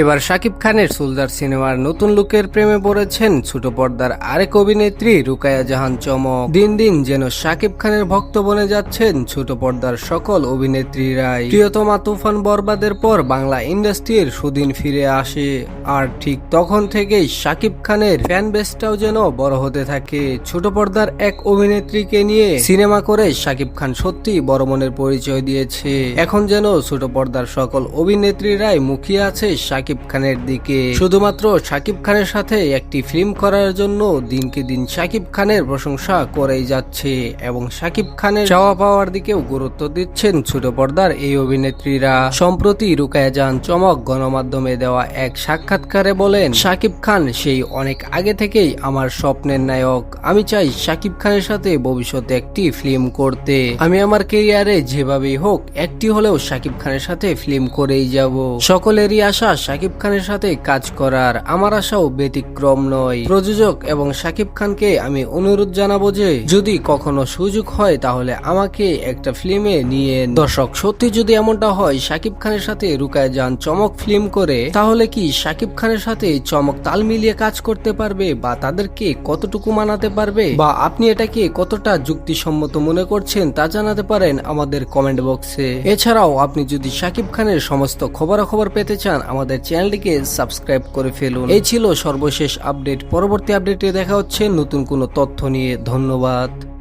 এবার শাকিব খানের সুলদার সিনেমার নতুন লুকের প্রেমে পড়েছেন ছোট পর্দার আরেক অভিনেত্রী রুকায়া জাহান চমক। দিন দিন যেন শাকিব খানের ভক্ত বনে যাচ্ছেন ছোট পর্দার সকল অভিনেত্রীরাই। প্রিয়তমা তুফান বরবাদের পর বাংলা ইন্ডাস্ট্রির সুদিন ফিরে আসে। আর ঠিক তখন থেকেই শাকিব খানের ফ্যান বেসটাও যেন বড় হতে থাকে। ছোট পর্দার এক অভিনেত্রীকে নিয়ে সিনেমা করে শাকিব খান সত্যি বড় মনের পরিচয় দিয়েছে। এখন যেন ছোট পর্দার সকল অভিনেত্রীরাই মুখিয়ে আছে শাকিব খানের দিকে। শুধুমাত্র শাকিব খানের সাথে একটি ফিল্ম করার জন্য দিনকে দিন শাকিব খানের প্রশংসা করেই যাচ্ছে এবং শাকিব খানের চাওয়া পাওয়ার দিকেও গুরুত্ব দিচ্ছেন ছোট পর্দার এই অভিনেত্রীরা। সম্প্রতি রুকায়া যান চমক গণমাধ্যমে দেওয়া এক সাক্ষাৎকারে বলেন শাকিব খান সেই অনেক আগে থেকেই আমার স্বপ্নের নায়ক। আমি চাই শাকিব খানের সাথে ভবিষ্যতে একটি ফিল্ম করতে। আমি আমার কেরিয়ারে যেভাবেই হোক, একটি হলেও শাকিব খানের সাথে ফিল্ম করেই যাব। সকলেরই আশা শাকিব খানের সাথে কাজ করার আমার আশাও ব্যতিক্রম নয়। প্রযোজক এবং শাকিব খানকে আমি অনুরোধ জানাব যে, যদি কখনো সুযোগ হয় তাহলে আমাকে একটা ফিল্মে নিয়ে দর্শক, সত্যি যদি এমনটা হয়, শাকিব খানের সাথে রুকায় যান চমক ফিল্ম করে, তাহলে কি শাকিব খানের সাথে চমক তাল মিলিয়ে কাজ করতে পারবে বা তাদেরকে কতটুকু মানাতে পারবে? বা আপনি এটাকে কতটা যুক্তিসম্মত মনে করছেন তা জানাতে পারেন আমাদের কমেন্ট বক্সে। এছাড়াও আপনি যদি শাকিব খানের সমস্ত খবরাখবর পেতে চান আমাদের চ্যানেলটিকে সাবস্ক্রাইব করে ফেলুন। এই ছিল সর্বশেষ আপডেট। পরবর্তী আপডেটে দেখা হচ্ছে নতুন কোনো তথ্য নিয়ে। ধন্যবাদ।